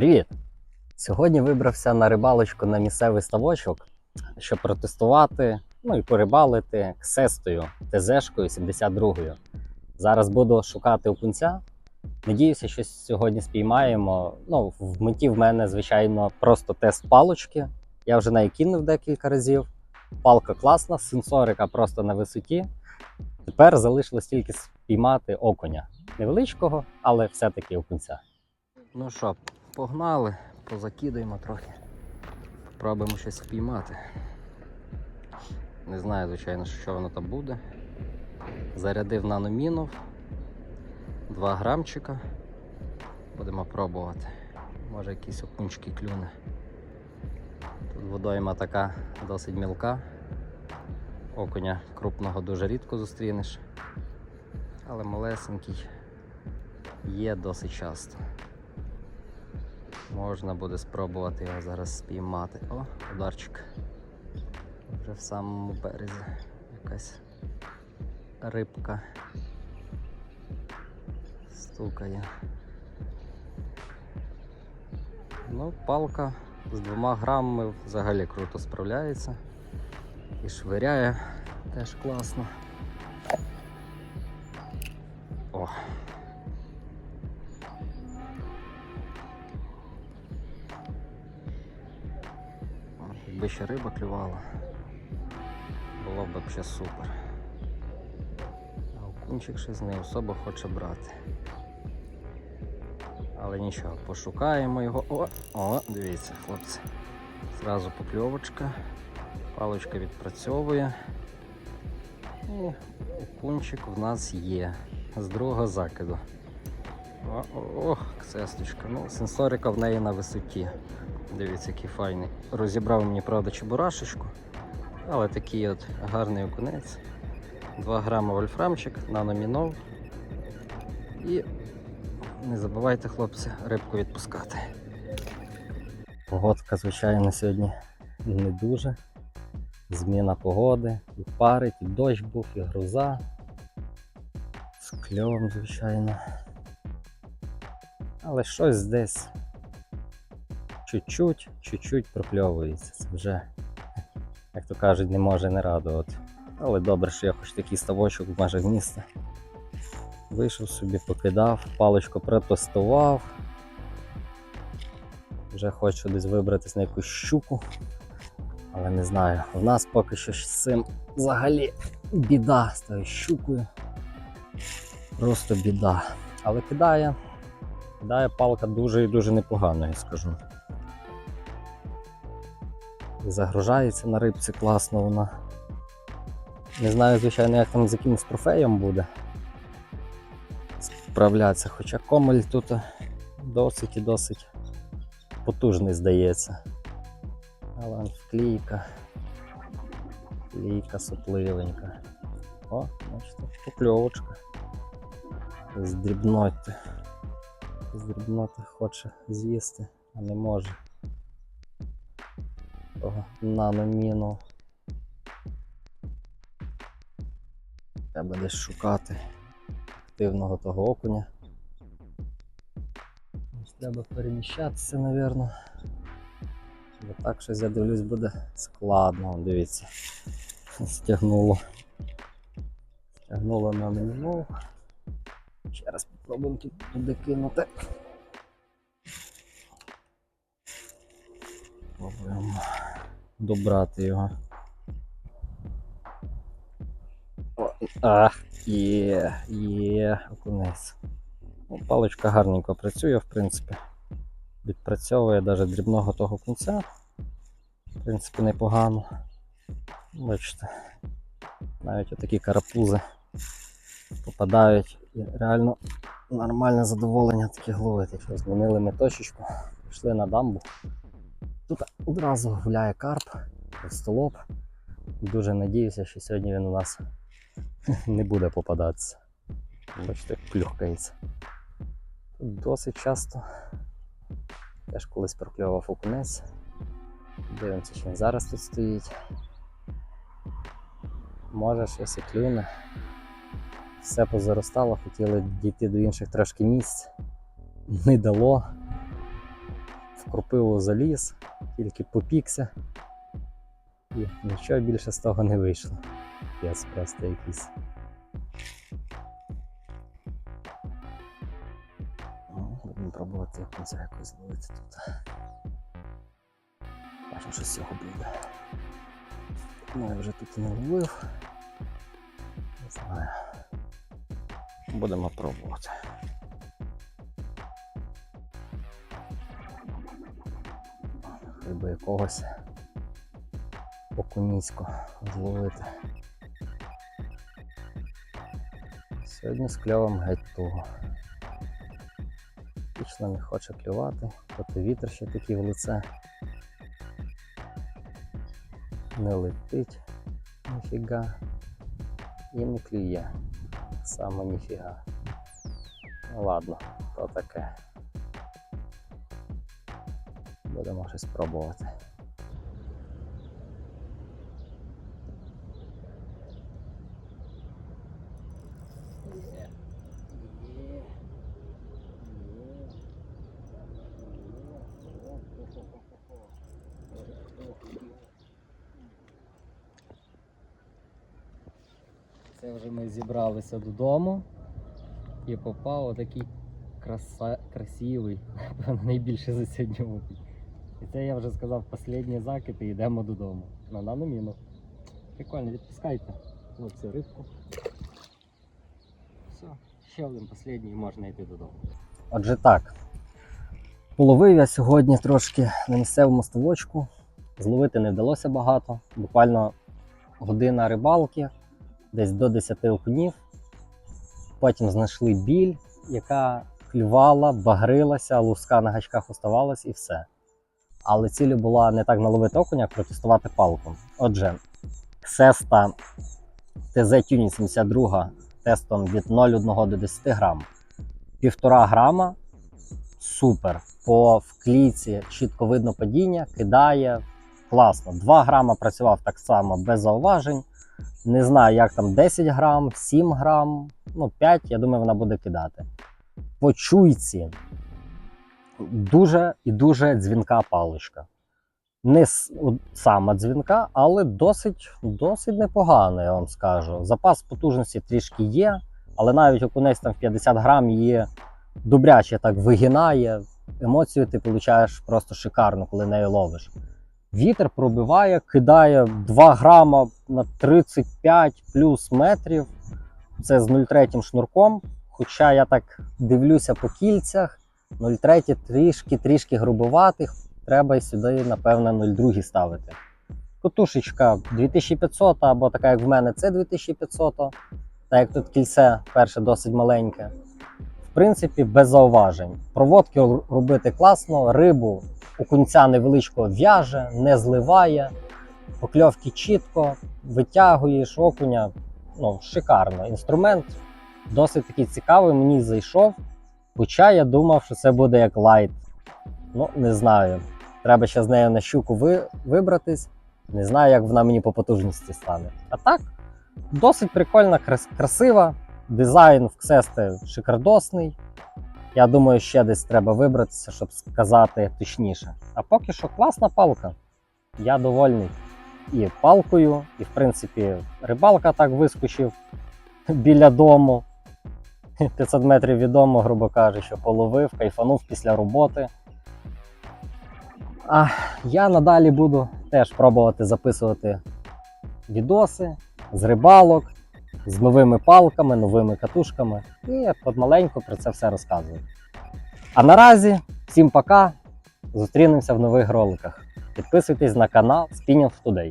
Привіт! Сьогодні вибрався на рибалочку на місцевий ставочок, щоб протестувати, ну і порибалити ксестою ТЗшкою 72-ю. Зараз буду шукати окунця. Надіюся, що сьогодні спіймаємо. Ну, в меті в мене, звичайно, просто тест палочки. Я вже неї кинув декілька разів. Палка класна, сенсорика просто на висоті. Тепер залишилось тільки спіймати окуня. Невеличкого, але все-таки окунця. Ну що, погнали, позакидаємо трохи. Пробуємо щось спіймати. Не знаю, звичайно, що воно там буде. Зарядив наномінов. 2 грамчика. Будемо пробувати. Може якісь окунчики клюне. Тут водойма така досить мілка. Окуня крупного дуже рідко зустрінеш. Але малесенький є досить часто. Можна буде спробувати його зараз спіймати. О, ударчик. Вже в самому березі якась рибка стукає. Ну, палка з двома грамами взагалі круто справляється. І швиряє теж класно. О, Якби ще риба клювала, було б взагалі супер. А окунчик щось не особо хоче брати. Але нічого, пошукаємо його. О, о, дивіться, хлопці. Зразу покльовочка, паличка відпрацьовує. І окунчик в нас є з другого закиду. О, ох, ксесточка. Ну, сенсорика в неї на висоті. Дивіться, який файний. Розібрав мені, правда, чебурашечку, але такий от гарний окунець. 2 грами вольфрамчик, наномінов. І не забувайте, хлопці, рибку відпускати. Погодка, звичайно, сьогодні не дуже. Зміна погоди, і парить, і дощ був, і гроза. З кльовом, звичайно. Але щось десь чуть-чуть, чуть-чуть прокльовується. Це вже, як то кажуть, не може не радувати. Але добре, що я хоч такий ставочок в межах міста. Вийшов собі, покидав, паличку протестував. Вже хочу десь вибратись на якусь щуку. Але не знаю. У нас поки що з цим взагалі біда з тою щукою. Просто біда. Але кидає. Кидає палка дуже і дуже непогано, я скажу. Загружається на рибці класно вона. Не знаю, звичайно, як там з якимось трофеєм буде справлятися, хоча комель тут досить і досить потужний здається. Але он вклійка. Вклійка сопливенька. О, бачите, покльовочка. З дрібноти. З дрібноти хоче з'їсти, а не може. Того наноміну. Треба десь шукати активного того окуня. Ось Треба переміщатися, напевно. Бо так щось я дивлюсь буде складно. Дивіться. Стягнуло. Стягнуло на мінімум. Ще раз спробуємо тут туди кинути. Спробуємо добрати його. О, а, є, є, окунець. Ну, паличка гарненько працює, в принципі. Відпрацьовує навіть дрібного того кінця. В принципі, непогано. Бачите, навіть отакі карапузи попадають і реально нормальне задоволення таке ловити. Змінили ми точечку, пішли на дамбу. Тут одразу гуляє карп, столоп. Дуже надіюся, що сьогодні він у нас не буде попадатися. Бачите, як плюхкається. Тут досить часто. Теж колись прокльовував окунець. Дивимося, що він зараз тут стоїть. Може щось і клюне. Все позаростало, хотіли дійти до інших трошки місць. Не дало. В кропиву заліз, тільки попікся. І нічого більше з того не вийшло. Пес просто якийсь. Ну, Будемо пробувати кінця якось зловити тут. Бачимо, що з цього буде. Ну, я вже тут не ловив. Не знаю. Будемо пробувати. Би якогось окунісько зловити. Сьогодні з кльовом геть туго. Вічно не хоче клювати, проти вітер ще такий в лице. Не летить ніфіга і не клює. Саме ніфіга. Ну ладно, то таке. Будемо щось пробувати. Це вже ми зібралися додому і попав отакий краса... красивий, напевно, найбільше за сьогодні опій. І це я вже сказав останній закид і йдемо додому. На нану міну. Прикольно, відпускайте. Хлопці, рибку. Все, ще один останній можна йти додому. Отже так. Половив я сьогодні трошки на місцевому ставочку. Зловити не вдалося багато. Буквально година рибалки, десь до 10 окунів. Потім знайшли біль, яка клювала, багрилася, луска на гачках оставалась і все. Але цілю була не так наловити окуня, як протестувати палку. Отже, Сеста ТЗ Тюні 72 тестом від 0,1 до 10 грам. Півтора грама супер. По вклійці чітко видно падіння, кидає класно. 2 грама працював так само без зауважень. Не знаю, як там 10 грам, 7 грам, ну 5, я думаю, вона буде кидати. По чуйці дуже і дуже дзвінка паличка. Не сама дзвінка, але досить, досить непогано, я вам скажу. Запас потужності трішки є, але навіть окунець там в 50 грам її добряче так вигинає. Емоцію ти получаєш просто шикарно, коли нею ловиш. Вітер пробиває, кидає 2 грама на 35 плюс метрів. Це з 0,3 шнурком. Хоча я так дивлюся по кільцях, 0,3 трішки трішки грубуватих. Треба і сюди, напевно, 0,2 ставити. Котушечка 2500 або така, як в мене, це 2500. Так як тут кільце перше досить маленьке. В принципі, без зауважень. Проводки робити класно, рибу у кінця невеличкого в'яже, не зливає, покльовки чітко, витягуєш окуня. Ну, шикарно. Інструмент досить такий цікавий, мені зайшов. Хоча я думав, що це буде як лайт. Ну, не знаю. Треба ще з нею на щуку ви, вибратись. Не знаю, як вона мені по потужності стане. А так, досить прикольна, крас- красива. Дизайн в Ксесте шикардосний. Я думаю, ще десь треба вибратися, щоб сказати точніше. А поки що класна палка. Я довольний і палкою, і в принципі рибалка так вискочив біля дому. 500 метрів від дому, грубо кажучи, половив, кайфанув після роботи. А я надалі буду теж пробувати записувати відоси з рибалок, з новими палками, новими катушками. І помаленьку про це все розказую. А наразі всім пока. Зустрінемося в нових роликах. Підписуйтесь на канал Spinning Today.